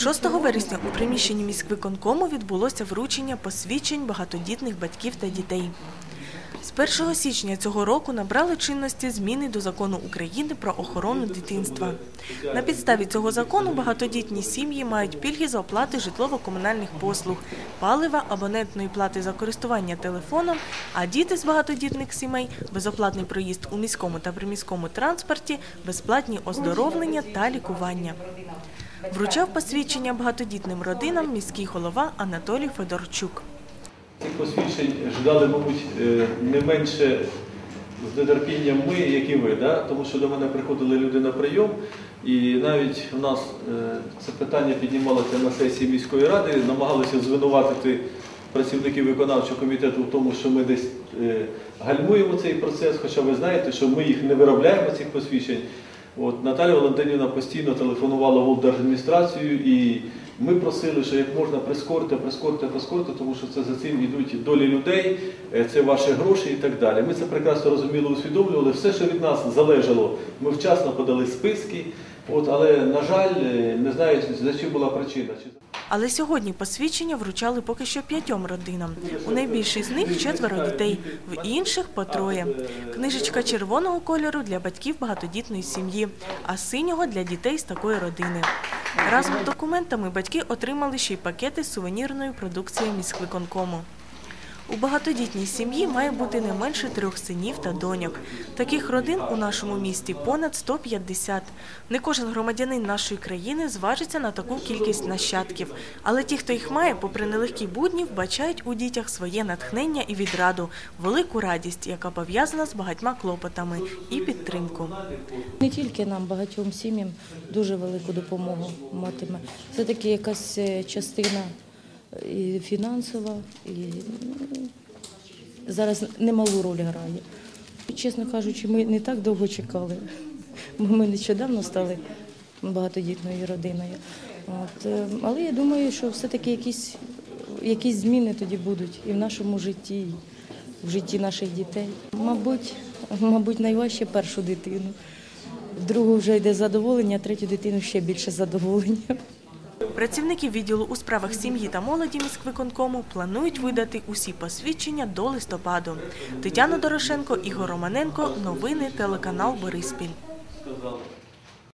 6 вересня у приміщенні міськвиконкому відбулося вручення посвідчень багатодітних батьків та дітей. З 1 січня цього року набрали чинності зміни до закону України про охорону дитинства. На підставі цього закону багатодітні сім'ї мають пільги за оплати житлово-комунальних послуг, палива, абонентної плати за користування телефоном, а діти з багатодітних сімей безоплатний проїзд у міському та приміському транспорті, безплатні оздоровлення та лікування. Вручав посвідчення багатодітним родинам міський голова Анатолій Федорчук. Цих посвідчень ждали, мабуть, е, не менше з нетерпінням ми, як і ви, да? тому що до мене приходили люди на прийом, і навіть у нас е, це питання піднімалося на сесії міської ради, намагалися звинуватити працівників виконавчого комітету в тому, що ми десь е, гальмуємо цей процес, хоча ви знаєте, що ми їх не виробляємо, цих посвідчень. От, Наталя Валентинівна постійно телефонувала в облдержадміністрацію і ми просили, що як можна прискорити, прискорити, прискорити, тому що це за цим йдуть долі людей, е, це ваші гроші і так далі. Ми це прекрасно розуміли, усвідомлювали. Все, що від нас залежало, ми вчасно подали списки, от, але, на жаль, е, не знаю, за чим була причина. Але сьогодні посвідчення вручали поки що п'ятьом родинам. У найбільшій з них четверо дітей, в інших по троє. Книжечка червоного кольору для батьків багатодітної сім'ї, а синього для дітей з такої родини. Разом з документами батьки отримали ще й пакети з сувенірною продукцією міськвиконкому. У багатодітній сім'ї має бути не менше трьох синів та доньок. Таких родин у нашому місті понад 150. Не кожен громадянин нашої країни зважиться на таку кількість нащадків. Але ті, хто їх має, попри нелегкі будні, вбачають у дітях своє натхнення і відраду, велику радість, яка пов'язана з багатьма клопотами, і підтримку. Не тільки нам, багатьом сім'ям дуже велику допомогу матиме. Це таки якась е, частина і фінансова, і ну, зараз немалу роль грає. Чесно кажучи, ми не так довго чекали, бо ми нещодавно стали багатодітною родиною. От, е, але я думаю, що все-таки якісь, якісь зміни тоді будуть і в нашому житті, і в житті наших дітей. Мабуть, мабуть, найважче першу дитину. Другу вже йде задоволення, а третю дитину ще більше задоволення. Працівники відділу у справах сім'ї та молоді міськвиконкому планують видати усі посвідчення до листопаду. Тетяна Дорошенко, Ігор Романенко. Новини телеканал Бориспіль.